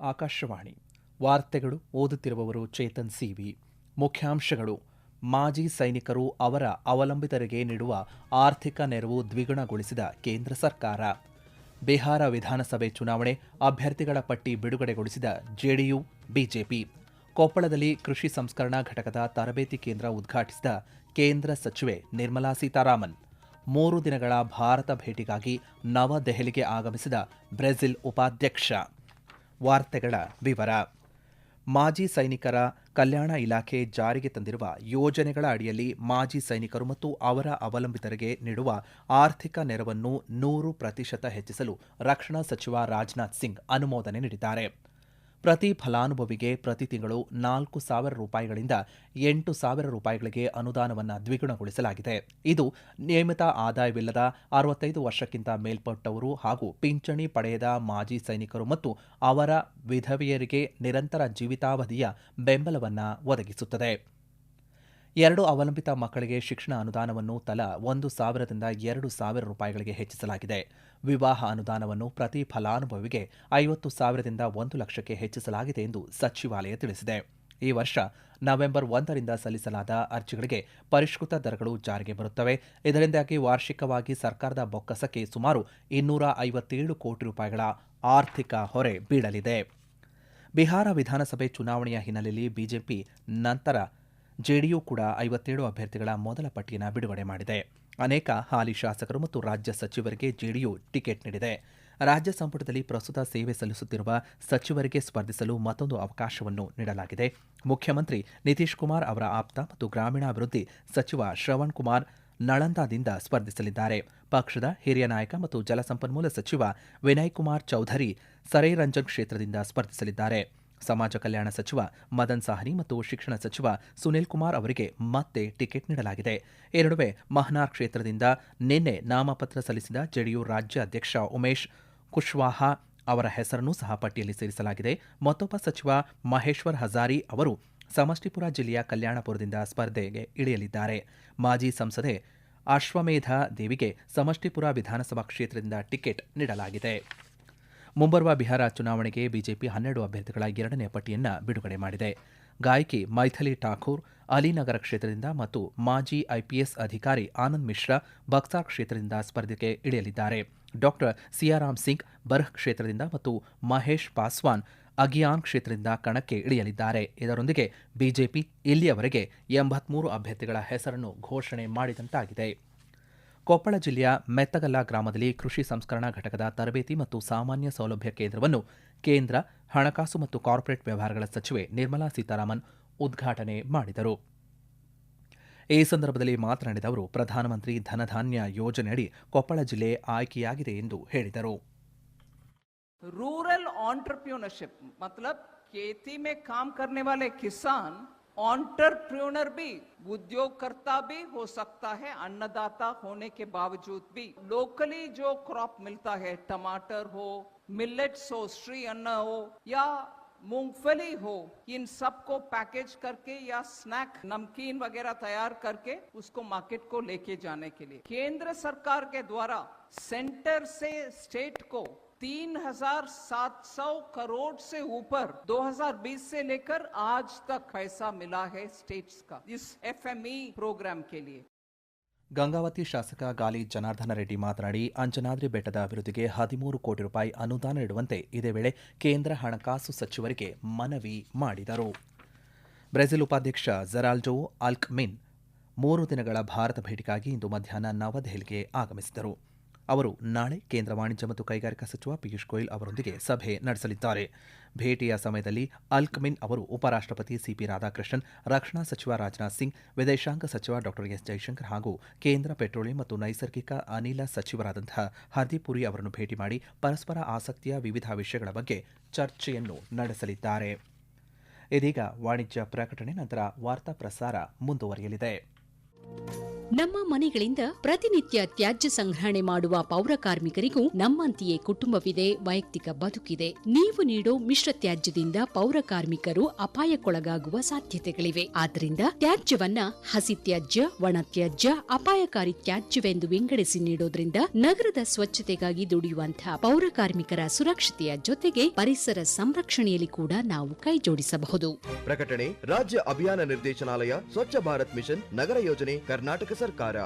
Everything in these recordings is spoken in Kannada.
ಆಕಾಶವಾಣಿ ವಾರ್ತೆಗಳು ಓದುತ್ತಿರುವವರು ಚೇತನ್ ಸಿವಿ. ಮುಖ್ಯಾಂಶಗಳು. ಮಾಜಿ ಸೈನಿಕರು ಅವರ ಅವಲಂಬಿತರಿಗೆ ನೀಡುವ ಆರ್ಥಿಕ ನೆರವು ದ್ವಿಗುಣಗೊಳಿಸಿದ ಕೇಂದ್ರ ಸರ್ಕಾರ. ಬಿಹಾರ ವಿಧಾನಸಭೆ ಚುನಾವಣೆ ಅಭ್ಯರ್ಥಿಗಳ ಪಟ್ಟಿ ಬಿಡುಗಡೆಗೊಳಿಸಿದ ಜೆಡಿಯು, ಬಿಜೆಪಿ. ಕೊಪ್ಪಳದಲ್ಲಿ ಕೃಷಿ ಸಂಸ್ಕರಣಾ ಘಟಕದ ತರಬೇತಿ ಕೇಂದ್ರ ಉದ್ಘಾಟಿಸಿದ ಕೇಂದ್ರ ಸಚಿವೆ ನಿರ್ಮಲಾ ಸೀತಾರಾಮನ್. ಮೂರು ದಿನಗಳ ಭಾರತ ಭೇಟಿಗಾಗಿ ನವದೆಹಲಿಗೆ ಆಗಮಿಸಿದ ಬ್ರೆಜಿಲ್ ಉಪಾಧ್ಯಕ್ಷ. ವಾರ್ತೆಗಳ ವಿವರ. ಮಾಜಿ ಸೈನಿಕರ ಕಲ್ಯಾಣ ಇಲಾಖೆ ಜಾರಿಗೆ ತಂದಿರುವ ಯೋಜನೆಗಳ ಅಡಿಯಲ್ಲಿ ಮಾಜಿ ಸೈನಿಕರು ಮತ್ತು ಅವರ ಅವಲಂಬಿತರಿಗೆ ನೀಡುವ ಆರ್ಥಿಕ ನೆರವನ್ನು ನೂರು ಪ್ರತಿಶತ ಹೆಚ್ಚಿಸಲು ರಕ್ಷಣಾ ಸಚಿವ ರಾಜನಾಥ್ ಸಿಂಗ್ ಅನುಮೋದನೆ ನೀಡಿದ್ದಾರೆ. ಪ್ರತಿ ಫಲಾನುಭವಿಗೆ ಪ್ರತಿ ತಿಂಗಳು ನಾಲ್ಕು ಸಾವಿರ ರೂಪಾಯಿಗಳಿಂದ ಎಂಟು ಸಾವಿರ ರೂಪಾಯಿಗಳಿಗೆ ಅನುದಾನವನ್ನು ದ್ವಿಗುಣಗೊಳಿಸಲಾಗಿದೆ. ಇದು ನಿಯಮಿತ ಆದಾಯವಿಲ್ಲದ ಅರವತ್ತೈದು ವರ್ಷಕ್ಕಿಂತ ಮೇಲ್ಪಟ್ಟವರು ಹಾಗೂ ಪಿಂಚಣಿ ಪಡೆಯದ ಮಾಜಿ ಸೈನಿಕರು ಮತ್ತು ಅವರ ವಿಧವೆಯರಿಗೆ ನಿರಂತರ ಜೀವಿತಾವಧಿಯ ಬೆಂಬಲವನ್ನು ಒದಗಿಸುತ್ತದೆ. ಎರಡು ಅವಲಂಬಿತ ಮಕ್ಕಳಿಗೆ ಶಿಕ್ಷಣ ಅನುದಾನವನ್ನು ತಲಾ ಒಂದು ಸಾವಿರದಿಂದ ಎರಡು ಸಾವಿರ ರೂಪಾಯಿಗಳಿಗೆ ಹೆಚ್ಚಿಸಲಾಗಿದೆ. ವಿವಾಹ ಅನುದಾನವನ್ನು ಪ್ರತಿ ಫಲಾನುಭವಿಗೆ ಐವತ್ತು ಸಾವಿರದಿಂದ ಒಂದು ಲಕ್ಷಕ್ಕೆ ಹೆಚ್ಚಿಸಲಾಗಿದೆ ಎಂದು ಸಚಿವಾಲಯ ತಿಳಿಸಿದೆ. ಈ ವರ್ಷ ನವೆಂಬರ್ ಒಂದರಿಂದ ಸಲ್ಲಿಸಲಾದ ಅರ್ಜಿಗಳಿಗೆ ಪರಿಷ್ಕೃತ ದರಗಳು ಜಾರಿಗೆ ಬರುತ್ತವೆ. ಇದರಿಂದಾಗಿ ವಾರ್ಷಿಕವಾಗಿ ಸರ್ಕಾರದ ಬೊಕ್ಕಸಕ್ಕೆ ಸುಮಾರು ಇನ್ನೂರ ಐವತ್ತೇಳು ಕೋಟಿ ರೂಪಾಯಿಗಳ ಆರ್ಥಿಕ ಹೊರೆ ಬೀಳಲಿದೆ. ಬಿಹಾರ ವಿಧಾನಸಭೆ ಚುನಾವಣೆಯ ಹಿನ್ನೆಲೆಯಲ್ಲಿ ಬಿಜೆಪಿ ನಂತರ ಜೆಡಿಯು ಕೂಡ ಐವತ್ತೇಳು ಅಭ್ಯರ್ಥಿಗಳ ಮೊದಲ ಪಟ್ಟಿಯನ್ನು ಬಿಡುಗಡೆ ಮಾಡಿದೆ. ಅನೇಕ ಹಾಲಿ ಶಾಸಕರು ಮತ್ತು ರಾಜ್ಯ ಸಚಿವರಿಗೆ ಜೆಡಿಯು ಟಿಕೆಟ್ ನೀಡಿದೆ. ರಾಜ್ಯ ಸಂಪುಟದಲ್ಲಿ ಪ್ರಸ್ತುತ ಸೇವೆ ಸಲ್ಲಿಸುತ್ತಿರುವ ಸಚಿವರಿಗೆ ಸ್ಪರ್ಧಿಸಲು ಮತ್ತೊಂದು ಅವಕಾಶವನ್ನು ನೀಡಲಾಗಿದೆ. ಮುಖ್ಯಮಂತ್ರಿ ನಿತೀಶ್ ಕುಮಾರ್ ಅವರ ಆಪ್ತ ಮತ್ತು ಗ್ರಾಮೀಣಾಭಿವೃದ್ಧಿ ಸಚಿವ ಶ್ರವಣ್ ಕುಮಾರ್ ನಳಂದಾದಿಂದ ಸ್ಪರ್ಧಿಸಲಿದ್ದಾರೆ. ಪಕ್ಷದ ಹಿರಿಯ ನಾಯಕ ಮತ್ತು ಜಲಸಂಪನ್ಮೂಲ ಸಚಿವ ವಿನಯ್ ಕುಮಾರ್ ಚೌಧರಿ ಸರೈರಂಜನ್ ಕ್ಷೇತ್ರದಿಂದ ಸ್ಪರ್ಧಿಸಲಿದ್ದಾರೆ. ಸಮಾಜ ಕಲ್ಯಾಣ ಸಚಿವ, ಮದನ್ ಸಾಹನಿ ಮತ್ತು ಶಿಕ್ಷಣ ಸಚಿವ ಸುನಿಲ್ ಕುಮಾರ್ ಅವರಿಗೆ ಮತ್ತೆ ಟಿಕೆಟ್ ನೀಡಲಾಗಿದೆ. ಈ ನಡುವೆ ಮಹನಾರ್ ಕ್ಷೇತ್ರದಿಂದ ನಿನ್ನೆ ನಾಮಪತ್ರ ಸಲ್ಲಿಸಿದ ಜೆಡಿಯು ರಾಜ್ಯ ಅಧ್ಯಕ್ಷ ಉಮೇಶ್ ಕುಶ್ವಾಹಾ ಅವರ ಹೆಸರನ್ನು ಸಹ ಪಟ್ಟಿಯಲ್ಲಿ ಸೇರಿಸಲಾಗಿದೆ. ಮತ್ತೊಬ್ಬ ಸಚಿವ ಮಹೇಶ್ವರ್ ಹಜಾರಿ ಅವರು ಸಮಷ್ಟಿಪುರ ಜಿಲ್ಲೆಯ ಕಲ್ಯಾಣಪುರದಿಂದ ಸ್ಪರ್ಧೆಗೆ ಇಳಿಯಲಿದ್ದಾರೆ. ಮಾಜಿ ಸಂಸದೆ ಅಶ್ವಮೇಧ ದೇವಿಗೆ ಸಮಷ್ಟಿಪುರ ವಿಧಾನಸಭಾ ಕ್ಷೇತ್ರದಿಂದ ಟಿಕೆಟ್ ನೀಡಲಾಗಿದೆ. ಮುಂಬರುವ ಬಿಹಾರ ಚುನಾವಣೆಗೆ ಬಿಜೆಪಿ ಹನ್ನೆರಡು ಅಭ್ಯರ್ಥಿಗಳ ಎರಡನೇ ಪಟ್ಟಿಯನ್ನು ಬಿಡುಗಡೆ ಮಾಡಿದೆ. ಗಾಯಕಿ ಮೈಥಲಿ ಠಾಕೂರ್ ಅಲಿನಗರ ಕ್ಷೇತ್ರದಿಂದ ಮತ್ತು ಮಾಜಿ ಐಪಿಎಸ್ ಅಧಿಕಾರಿ ಆನಂದ್ ಮಿಶ್ರಾ ಬಕ್ಸಾರ್ ಕ್ಷೇತ್ರದಿಂದ ಸ್ಪರ್ಧೆಗೆ ಇಳಿಯಲಿದ್ದಾರೆ. ಡಾಕ್ಟರ್ ಸಿಯಾರಾಮ್ ಸಿಂಗ್ ಬರ್ಹ್ ಕ್ಷೇತ್ರದಿಂದ ಮತ್ತು ಮಹೇಶ್ ಪಾಸ್ವಾನ್ ಅಗಿಯಾನ್ ಕ್ಷೇತ್ರದಿಂದ ಕಣಕ್ಕೆ ಇಳಿಯಲಿದ್ದಾರೆ. ಇದರೊಂದಿಗೆ ಬಿಜೆಪಿ ಇಲ್ಲಿಯವರೆಗೆ ಎಂಬತ್ಮೂರು ಅಭ್ಯರ್ಥಿಗಳ ಹೆಸರನ್ನು ಘೋಷಣೆ ಮಾಡಿದಂತಾಗಿದೆ. ಕೊಪ್ಪಳ ಜಿಲ್ಲೆಯ ಮೆತ್ತಗಲ್ಲ ಗ್ರಾಮದಲ್ಲಿ ಕೃಷಿ ಸಂಸ್ಕರಣಾ ಘಟಕದ ತರಬೇತಿ ಮತ್ತು ಸಾಮಾನ್ಯ ಸೌಲಭ್ಯ ಕೇಂದ್ರವನ್ನು ಕೇಂದ್ರ ಹಣಕಾಸು ಮತ್ತು ಕಾರ್ಪೊರೇಟ್ ವ್ಯವಹಾರಗಳ ಸಚಿವೆ ನಿರ್ಮಲಾ ಸೀತಾರಾಮನ್ ಉದ್ಘಾಟನೆ ಮಾಡಿದರು ಈ ಸಂದರ್ಭದಲ್ಲಿ ಮಾತನಾಡಿದ ಅವರು ಪ್ರಧಾನಮಂತ್ರಿ ಧನಧಾನ್ಯ ಯೋಜನೆಯಡಿ ಕೊಪ್ಪಳ ಜಿಲ್ಲೆ ಆಯ್ಕೆಯಾಗಿದೆ ಎಂದು ಹೇಳಿದರು रूरल ऑन्टरप्रियोनरशिप मतलब खेती में काम करने वाले किसान ऑन्टरप्रियोनर भी, उद्योगकर्ता भी हो सकता है, अन्नदाता होने के बावजूद भी। लोकली जो क्रॉप मिलता है, टमाटर हो मिलेट्स हो, श्री अन्न हो, या मूंगफली हो, इन सबको पैकेज करके या स्नैक नमकीन वगैरह तैयार करके उसको मार्केट को लेके जाने के लिए। केंद्र सरकार के द्वारा सेंटर से स्टेट को तीन हजार सात सौ करोड़ से ऊपर 2020 से लेकर आज तक पैसा मिला है स्टेट्स का इस एफएमई प्रोग्राम के लिए ಗಂಗಾವತಿ ಶಾಸಕ ಗಾಲಿ ಜನಾರ್ದನ ರೆಡ್ಡಿ ಮಾತನಾಡಿ ಅಂಜನಾದ್ರಿ ಬೆಟ್ಟದ ಅಭಿವೃದ್ಧಿಗೆ ಹದಿಮೂರು ಕೋಟಿ ರೂಪಾಯಿ ಅನುದಾನ ನೀಡುವಂತೆ ಇದೇ ವೇಳೆ ಕೇಂದ್ರ ಹಣಕಾಸು ಸಚಿವರಿಗೆ ಮನವಿ ಮಾಡಿದರು ಬ್ರೆಜಿಲ್ ಉಪಾಧ್ಯಕ್ಷ ಜೆರಾಲ್ಡೋ ಅಲ್ಕ್ಮಿನ್ ಮೂರು ದಿನಗಳ ಭಾರತ ಭೇಟಿಗಾಗಿ ಇಂದು ಮಧ್ಯಾಹ್ನ ನವದೆಹಲಿಗೆ ಆಗಮಿಸಿದರು ಅವರು ನಾಳೆ ಕೇಂದ್ರ ವಾಣಿಜ್ಯ ಮತ್ತು ಕೈಗಾರಿಕಾ ಸಚಿವ ಪಿಯೂಷ್ ಗೋಯಲ್ ಅವರೊಂದಿಗೆ ಸಭೆ ನಡೆಸಲಿದ್ದಾರೆ. ಭೇಟಿಯ ಸಮಯದಲ್ಲಿ ಅಲ್ಕ್ಮಿನ್ ಅವರು ಉಪರಾಷ್ಟ್ರಪತಿ ಸಿಪಿ ರಾಧಾಕೃಷ್ಣನ್, ರಕ್ಷಣಾ ಸಚಿವ ರಾಜನಾಥ್ ಸಿಂಗ್, ವಿದೇಶಾಂಗ ಸಚಿವ ಡಾ ಎಸ್ ಜೈಶಂಕರ್ ಹಾಗೂ ಕೇಂದ್ರ ಪೆಟ್ರೋಲಿಯಂ ಮತ್ತು ನೈಸರ್ಗಿಕ ಅನಿಲ ಸಚಿವರಾದಂತಹ ಹರ್ದೀಪ್ ಅವರನ್ನು ಭೇಟಿ ಮಾಡಿ ಪರಸ್ಪರ ಆಸಕ್ತಿಯ ವಿವಿಧ ವಿಷಯಗಳ ಬಗ್ಗೆ ಚರ್ಚೆಯನ್ನು ನಡೆಸಲಿದ್ದಾರೆ. ಇದೀಗ ವಾಣಿಜ್ಯ ಪ್ರಕಟಣೆ, ನಂತರ ವಾರ್ತಾ ಪ್ರಸಾರ ಮುಂದುವರಿಯಲಿದೆ. ನಮ್ಮ ಮನೆಗಳಿಂದ ಪ್ರತಿನಿತ್ಯ ತ್ಯಾಜ್ಯ ಸಂಗ್ರಹಣೆ ಮಾಡುವ ಪೌರ ಕಾರ್ಮಿಕರಿಗೂ ನಮ್ಮಂತೆಯೇ ಕುಟುಂಬವಿದೆ, ವೈಯಕ್ತಿಕ ಬದುಕಿದೆ. ನೀವು ನೀಡೋ ಮಿಶ್ರ ತ್ಯಾಜ್ಯದಿಂದ ಪೌರ ಕಾರ್ಮಿಕರು ಅಪಾಯಕ್ಕೊಳಗಾಗುವ ಸಾಧ್ಯತೆಗಳಿವೆ. ಆದ್ದರಿಂದ ತ್ಯಾಜ್ಯವನ್ನ ಹಸಿ ತ್ಯಾಜ್ಯ, ಒಣ ತ್ಯಾಜ್ಯ, ಅಪಾಯಕಾರಿ ತ್ಯಾಜ್ಯವೆಂದು ವಿಂಗಡಿಸಿ ನೀಡೋದ್ರಿಂದ ನಗರದ ಸ್ವಚ್ಛತೆಗಾಗಿ ದುಡಿಯುವಂತಹ ಪೌರ ಕಾರ್ಮಿಕರ ಸುರಕ್ಷತೆಯ ಜೊತೆಗೆ ಪರಿಸರ ಸಂರಕ್ಷಣೆಯಲ್ಲಿ ಕೂಡ ನಾವು ಕೈಜೋಡಿಸಬಹುದು. ಪ್ರಕಟಣೆ, ರಾಜ್ಯ ಅಭಿಯಾನ ನಿರ್ದೇಶನಾಲಯ, ಸ್ವಚ್ಛ ಭಾರತ್ ಮಿಷನ್, ನಗರ ಯೋಜನೆ, ಕರ್ನಾಟಕ ಸರ್ಕಾರ.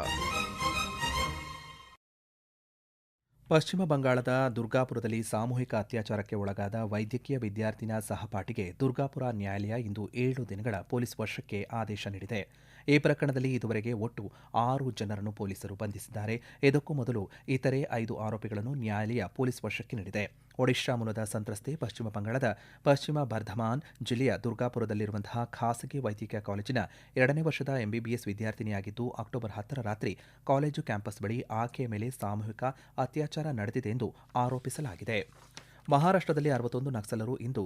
ಪಶ್ಚಿಮ ಬಂಗಾಳದ ದುರ್ಗಾಪುರದಲ್ಲಿ ಸಾಮೂಹಿಕ ಅತ್ಯಾಚಾರಕ್ಕೆ ಒಳಗಾದ ವೈದ್ಯಕೀಯ ವಿದ್ಯಾರ್ಥಿನ ಸಹಪಾಠಿಗೆ ದುರ್ಗಾಪುರ ನ್ಯಾಯಾಲಯ ಇಂದು ಏಳು ದಿನಗಳ ಪೊಲೀಸ್ ವರ್ಷಕ್ಕೆ ಆದೇಶ ನೀಡಿದೆ. ಈ ಪ್ರಕರಣದಲ್ಲಿ ಇದುವರೆಗೆ ಒಟ್ಟು ಆರು ಜನರನ್ನು ಪೊಲೀಸರು ಬಂಧಿಸಿದ್ದಾರೆ. ಇದಕ್ಕೂ ಮೊದಲು ಇತರೆ ಐದು ಆರೋಪಿಗಳನ್ನು ನ್ಯಾಯಾಲಯ ಪೊಲೀಸ್ ವಶಕ್ಕೆ ನೀಡಿದೆ. ಒಡಿಶಾ ಮೂಲದ ಸಂತ್ರಸ್ತೆ ಪಶ್ಚಿಮ ಬಂಗಾಳದ ಪಶ್ಚಿಮ ಬರ್ಧಮಾನ್ ಜಿಲ್ಲೆಯ ದುರ್ಗಾಪುರದಲ್ಲಿರುವಂತಹ ಖಾಸಗಿ ವೈದ್ಯಕೀಯ ಕಾಲೇಜಿನ ಎರಡನೇ ವರ್ಷದ ಎಂಬಿಬಿಎಸ್ ವಿದ್ಯಾರ್ಥಿನಿಯಾಗಿದ್ದು, ಅಕ್ಟೋಬರ್ ಹತ್ತರ ರಾತ್ರಿ ಕಾಲೇಜು ಕ್ಯಾಂಪಸ್ ಬಳಿ ಆಕೆಯ ಮೇಲೆ ಸಾಮೂಹಿಕ ಅತ್ಯಾಚಾರ ನಡೆದಿದೆ ಎಂದು ಆರೋಪಿಸಲಾಗಿದೆ. ಮಹಾರಾಷ್ಟ್ರದಲ್ಲಿ ಅರವತ್ತೊಂದು ನಕ್ಸಲರು ಇಂದು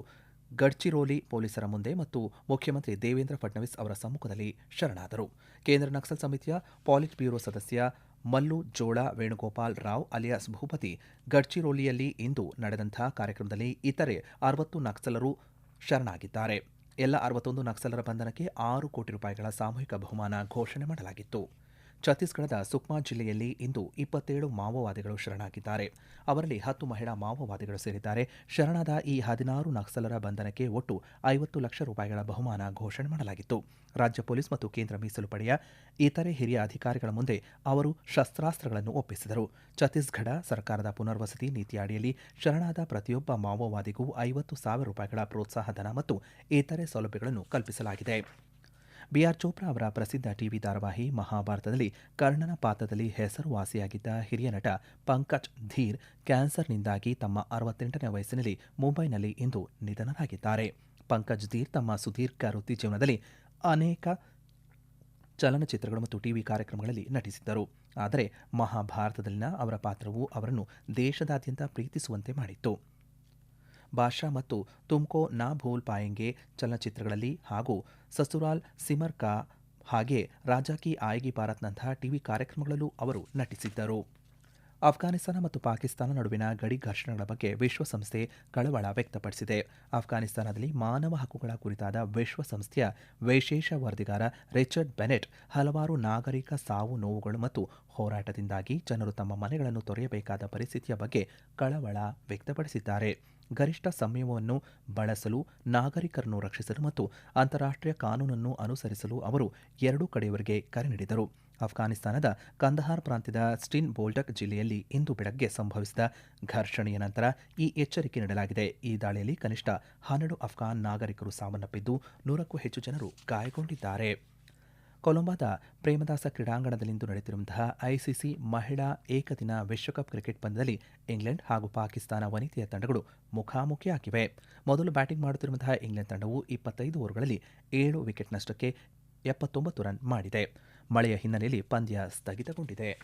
ಗಡ್ಚಿರೋಲಿ ಪೊಲೀಸರ ಮುಂದೆ ಮತ್ತು ಮುಖ್ಯಮಂತ್ರಿ ದೇವೇಂದ್ರ ಫಡ್ನವೀಸ್ ಅವರ ಸಮ್ಮುಖದಲ್ಲಿ ಶರಣಾದರು. ಕೇಂದ್ರ ನಕ್ಸಲ್ ಸಮಿತಿಯ ಪಾಲಿಟ್ ಬ್ಯೂರೋ ಸದಸ್ಯ ಮಲ್ಲು ಜೋಳ ವೇಣುಗೋಪಾಲ್ ರಾವ್ ಅಲಿಯಾಸ್ ಭೂಪತಿ ಗಡ್ಚಿರೋಲಿಯಲ್ಲಿ ಇಂದು ನಡೆದಂಥ ಕಾರ್ಯಕ್ರಮದಲ್ಲಿ ಇತರೆ ಅರವತ್ತು ನಕ್ಸಲರು ಶರಣಾಗಿದ್ದಾರೆ. ಎಲ್ಲ ಅರವತ್ತೊಂದು ನಕ್ಸಲರ ಬಂಧನಕ್ಕೆ ಆರು ಕೋಟಿ ರೂಪಾಯಿಗಳ ಸಾಮೂಹಿಕ ಬಹುಮಾನ ಘೋಷಣೆ ಮಾಡಲಾಗಿತ್ತು. ಛತ್ತೀಸ್ಗಢದ ಸುಕ್ಮಾ ಜಿಲ್ಲೆಯಲ್ಲಿ ಇಂದು ಇಪ್ಪತ್ತೇಳು ಮಾವೋವಾದಿಗಳು ಶರಣಾಗಿದ್ದಾರೆ. ಅವರಲ್ಲಿ ಹತ್ತು ಮಹಿಳಾ ಮಾವೋವಾದಿಗಳು ಸೇರಿದ್ದಾರೆ. ಶರಣಾದ ಈ ಹದಿನಾರು ನಕ್ಸಲರ ಬಂಧನಕ್ಕೆ ಒಟ್ಟು ಐವತ್ತು ಲಕ್ಷ ರೂಪಾಯಿಗಳ ಬಹುಮಾನ ಘೋಷಣೆ ಮಾಡಲಾಗಿತ್ತು. ರಾಜ್ಯ ಪೊಲೀಸ್ ಮತ್ತು ಕೇಂದ್ರ ಮೀಸಲು ಪಡೆಯ ಇತರೆ ಹಿರಿಯ ಅಧಿಕಾರಿಗಳ ಮುಂದೆ ಅವರು ಶಸ್ತ್ರಾಸ್ತ್ರಗಳನ್ನು ಒಪ್ಪಿಸಿದರು. ಛತ್ತೀಸ್ಗಢ ಸರ್ಕಾರದ ಪುನರ್ವಸತಿ ನೀತಿ ಅಡಿಯಲ್ಲಿ ಶರಣಾದ ಪ್ರತಿಯೊಬ್ಬ ಮಾವೋವಾದಿಗೂ ಐವತ್ತು ಸಾವಿರ ರೂಪಾಯಿಗಳ ಪ್ರೋತ್ಸಾಹ ಧನ ಮತ್ತು ಇತರೆ ಸೌಲಭ್ಯಗಳನ್ನು ಕಲ್ಪಿಸಲಾಗಿದೆ. ಬಿಆರ್ ಚೋಪ್ರಾ ಅವರ ಪ್ರಸಿದ್ಧ ಟಿವಿ ಧಾರಾವಾಹಿ ಮಹಾಭಾರತದಲ್ಲಿ ಕರ್ಣನ ಪಾತ್ರದಲ್ಲಿ ಹೆಸರುವಾಸಿಯಾಗಿದ್ದ ಹಿರಿಯ ನಟ ಪಂಕಜ್ ಧೀರ್ ಕ್ಯಾನ್ಸರ್ನಿಂದಾಗಿ ತಮ್ಮ ಅರವತ್ತೆಂಟನೇ ವಯಸ್ಸಿನಲ್ಲಿ ಮುಂಬೈನಲ್ಲಿ ಇಂದು ನಿಧನರಾಗಿದ್ದಾರೆ. ಪಂಕಜ್ ಧೀರ್ ತಮ್ಮ ಸುದೀರ್ಘ ವೃತ್ತಿ ಜೀವನದಲ್ಲಿ ಅನೇಕ ಚಲನಚಿತ್ರಗಳು ಮತ್ತು ಟಿವಿ ಕಾರ್ಯಕ್ರಮಗಳಲ್ಲಿ ನಟಿಸಿದ್ದರು. ಆದರೆ ಮಹಾಭಾರತದಲ್ಲಿನ ಅವರ ಪಾತ್ರವು ಅವರನ್ನು ದೇಶದಾದ್ಯಂತ ಪ್ರೀತಿಸುವಂತೆ ಮಾಡಿತ್ತು. ಬಾಷಾ ಮತ್ತು ತುಮ್ಕೋ ನಾ ಭೂಲ್ ಪಾಯಂಗೆ ಚಲನಚಿತ್ರಗಳಲ್ಲಿ ಹಾಗೂ ಸಸುರಾಲ್ ಸಿಮರ್ ಕಾ ಹಾಗೆ ರಾಜಾ ಕಿ ಆಯಗಿ ಭಾರತ್ನಂತಹ ಟಿವಿ ಕಾರ್ಯಕ್ರಮಗಳಲ್ಲೂ ಅವರು ನಟಿಸಿದ್ದರು. ಅಫ್ಘಾನಿಸ್ತಾನ ಮತ್ತು ಪಾಕಿಸ್ತಾನ ನಡುವಿನ ಗಡಿ ಘರ್ಷಣೆಗಳ ಬಗ್ಗೆ ವಿಶ್ವಸಂಸ್ಥೆ ಕಳವಳ ವ್ಯಕ್ತಪಡಿಸಿದೆ. ಅಫ್ಘಾನಿಸ್ತಾನದಲ್ಲಿ ಮಾನವ ಹಕ್ಕುಗಳ ಕುರಿತಾದ ವಿಶ್ವಸಂಸ್ಥೆಯ ವಿಶೇಷ ವರದಿಗಾರ ರಿಚರ್ಡ್ ಬೆನೆಟ್ ಹಲವಾರು ನಾಗರಿಕ ಸಾವು ನೋವುಗಳು ಮತ್ತು ಹೋರಾಟದಿಂದಾಗಿ ಜನರು ತಮ್ಮ ಮನೆಗಳನ್ನು ತೊರೆಯಬೇಕಾದ ಪರಿಸ್ಥಿತಿಯ ಬಗ್ಗೆ ಕಳವಳ ವ್ಯಕ್ತಪಡಿಸಿದ್ದಾರೆ. ಗರಿಷ್ಠ ಸಂಯಮವನ್ನು ಬಳಸಲು, ನಾಗರಿಕರನ್ನು ರಕ್ಷಿಸಲು ಮತ್ತು ಅಂತಾರಾಷ್ಟ್ರೀಯ ಕಾನೂನನ್ನು ಅನುಸರಿಸಲು ಅವರು ಎರಡೂ ಕಡೆಯವರಿಗೆ ಕರೆ ನೀಡಿದರು. ಅಫ್ಘಾನಿಸ್ತಾನದ ಕಂದಹಾರ್ ಪ್ರಾಂತ್ಯದ ಸ್ಟಿನ್ ಬೋಲ್ಡಕ್ ಜಿಲ್ಲೆಯಲ್ಲಿ ಇಂದು ಬೆಳಗ್ಗೆ ಸಂಭವಿಸಿದ ಘರ್ಷಣೆಯ ನಂತರ ಈ ಎಚ್ಚರಿಕೆ ನೀಡಲಾಗಿದೆ. ಈ ದಾಳಿಯಲ್ಲಿ ಕನಿಷ್ಠ ಹನ್ನೆರಡು ಅಫ್ಘಾನ್ ನಾಗರಿಕರು ಸಾವನ್ನಪ್ಪಿದ್ದು ನೂರಕ್ಕೂ ಹೆಚ್ಚು ಜನರು ಗಾಯಗೊಂಡಿದ್ದಾರೆ. ಕೊಲಂಬಾದ ಪ್ರೇಮದಾಸ ಕ್ರೀಡಾಂಗಣದಲ್ಲಿಂದು ನಡೆಯುತ್ತಿರುವಂತಹ ಐಸಿಸಿ ಮಹಿಳಾ ಏಕದಿನ ವಿಶ್ವಕಪ್ ಕ್ರಿಕೆಟ್ ಪಂದ್ಯದಲ್ಲಿ ಇಂಗ್ಲೆಂಡ್ ಹಾಗೂ ಪಾಕಿಸ್ತಾನ ವನಿತೆಯ ತಂಡಗಳು ಮುಖಾಮುಖಿಯಾಗಿವೆ. ಮೊದಲು ಬ್ಯಾಟಿಂಗ್ ಮಾಡುತ್ತಿರುವಂತಹ ಇಂಗ್ಲೆಂಡ್ ತಂಡವು ಇಪ್ಪತ್ತೈದು ಓವರ್ಗಳಲ್ಲಿ ಏಳು ವಿಕೆಟ್ ನಷ್ಟಕ್ಕೆ ಎಪ್ಪತ್ತೊಂಬತ್ತು ರನ್ ಮಾಡಿದೆ. ಮಳೆಯ ಹಿನ್ನೆಲೆಯಲ್ಲಿ ಪಂದ್ಯ ಸ್ಥಗಿತಗೊಂಡಿದೆ.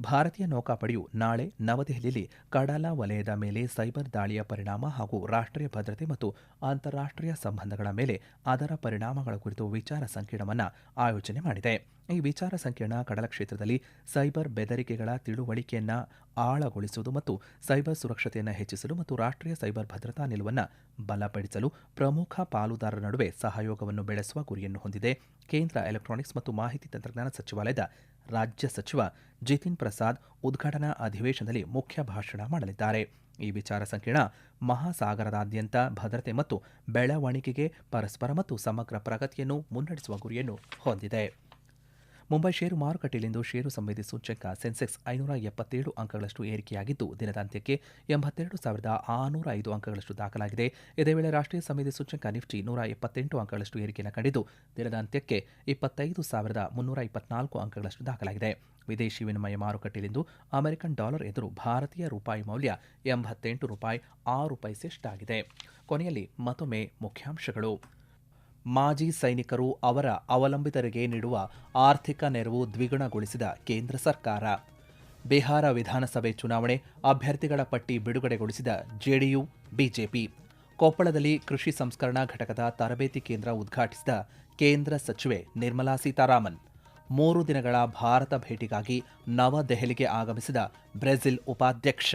ಭಾರತೀಯ ನೌಕಾಪಡೆಯು ನಾಳೆ ನವದೆಹಲಿಯಲ್ಲಿ ಕಡಲ ವಲಯದ ಮೇಲೆ ಸೈಬರ್ ದಾಳಿಯ ಪರಿಣಾಮ ಹಾಗೂ ರಾಷ್ಟ್ರೀಯ ಭದ್ರತೆ ಮತ್ತು ಅಂತಾರಾಷ್ಟ್ರೀಯ ಸಂಬಂಧಗಳ ಮೇಲೆ ಅದರ ಪರಿಣಾಮಗಳ ಕುರಿತು ವಿಚಾರ ಸಂಕಿರಣವನ್ನು ಆಯೋಜನೆ ಮಾಡಿದೆ. ಈ ವಿಚಾರ ಸಂಕಿರಣ ಕಡಲ ಕ್ಷೇತ್ರದಲ್ಲಿ ಸೈಬರ್ ಬೆದರಿಕೆಗಳ ತಿಳುವಳಿಕೆಯನ್ನು ಆಳಗೊಳಿಸುವುದು ಮತ್ತು ಸೈಬರ್ ಸುರಕ್ಷತೆಯನ್ನು ಹೆಚ್ಚಿಸಲು ಮತ್ತು ರಾಷ್ಟ್ರೀಯ ಸೈಬರ್ ಭದ್ರತಾ ನಿಲುವನ್ನು ಬಲಪಡಿಸಲು ಪ್ರಮುಖ ಪಾಲುದಾರರ ನಡುವೆ ಸಹಯೋಗವನ್ನು ಬೆಳೆಸುವ ಗುರಿಯನ್ನು ಹೊಂದಿದೆ. ಕೇಂದ್ರ ಎಲೆಕ್ಟ್ರಾನಿಕ್ಸ್ ಮತ್ತು ಮಾಹಿತಿ ತಂತ್ರಜ್ಞಾನ ಸಚಿವಾಲಯದ ರಾಜ್ಯ ಸಚಿವ ಜಿತಿನ್ ಪ್ರಸಾದ್ ಉದ್ಘಾಟನಾ ಅಧಿವೇಶನದಲ್ಲಿ ಮುಖ್ಯ ಭಾಷಣ ಮಾಡಲಿದ್ದಾರೆ. ಈ ವಿಚಾರ ಸಂಕಿರಣ ಮಹಾಸಾಗರದಾದ್ಯಂತ ಭದ್ರತೆ ಮತ್ತು ಬೆಳವಣಿಗೆಗೆ ಪರಸ್ಪರ ಮತ್ತು ಸಮಗ್ರ ಪ್ರಗತಿಯನ್ನು ಮುನ್ನಡೆಸುವ ಗುರಿಯನ್ನು ಹೊಂದಿದೆ. ಮುಂಬೈ ಷೇರು ಮಾರುಕಟ್ಟೆಯಲ್ಲಿಂದು ಷೇರು ಸಂಬಂಧಿ ಸೂಚ್ಯಂಕ ಸೆನ್ಸೆಕ್ಸ್ ಐನೂರ ಎಪ್ಪತ್ತೇಳು ಅಂಕಗಳಷ್ಟು ಏರಿಕೆಯಾಗಿದ್ದು, ದಿನದಾಂತ್ಯಕ್ಕೆ ಎಂಬತ್ತೆರಡು ಸಾವಿರದ ಆರುನೂರ ಐದು ಅಂಕಗಳಷ್ಟು ದಾಖಲಾಗಿದೆ. ಇದೇ ವೇಳೆ ರಾಷ್ಟ್ರೀಯ ಸಂವೇದಿ ಸೂಚ್ಯಂಕ ನಿಫ್ಟಿ ನೂರ ಎಪ್ಪತ್ತೆಂಟು ಅಂಕಗಳಷ್ಟು ಏರಿಕೆಯನ್ನು ಕಂಡಿದ್ದು, ದಿನದಾಂತ್ಯಕ್ಕೆ ಇಪ್ಪತ್ತೈದು ಸಾವಿರದ ಮುನ್ನೂರ ಇಪ್ಪತ್ನಾಲ್ಕು ಅಂಕಗಳಷ್ಟು ದಾಖಲಾಗಿದೆ. ವಿದೇಶಿ ವಿನಿಮಯ ಮಾರುಕಟ್ಟೆಯಲ್ಲಿಂದು ಅಮೆರಿಕನ್ ಡಾಲರ್ ಎದುರು ಭಾರತೀಯ ರೂಪಾಯಿ ಮೌಲ್ಯ ಎಂಬತ್ತೆಂಟು ರೂಪಾಯಿ ಆರು ಪೈಸೆಷ್ಟಾಗಿದೆ ಕೊನೆಯಲ್ಲಿ ಮತ್ತೊಮ್ಮೆ ಮುಖ್ಯಾಂಶಗಳು. ಮಾಜಿ ಸೈನಿಕರು ಅವರ ಅವಲಂಬಿತರಿಗೆ ನೀಡುವ ಆರ್ಥಿಕ ನೆರವು ದ್ವಿಗುಣಗೊಳಿಸಿದ ಕೇಂದ್ರ ಸರ್ಕಾರ. ಬಿಹಾರ ವಿಧಾನಸಭೆ ಚುನಾವಣೆ ಅಭ್ಯರ್ಥಿಗಳ ಪಟ್ಟಿ ಬಿಡುಗಡೆಗೊಳಿಸಿದ ಜೆಡಿಯು, ಬಿಜೆಪಿ. ಕೊಪ್ಪಳದಲ್ಲಿ ಕೃಷಿ ಸಂಸ್ಕರಣಾ ಘಟಕದ ತರಬೇತಿ ಕೇಂದ್ರ ಉದ್ಘಾಟಿಸಿದ ಕೇಂದ್ರ ಸಚಿವೆ ನಿರ್ಮಲಾ ಸೀತಾರಾಮನ್. ಮೂರು ದಿನಗಳ ಭಾರತ ಭೇಟಿಗಾಗಿ ನವದೆಹಲಿಗೆ ಆಗಮಿಸಿದ ಬ್ರೆಜಿಲ್ ಉಪಾಧ್ಯಕ್ಷ.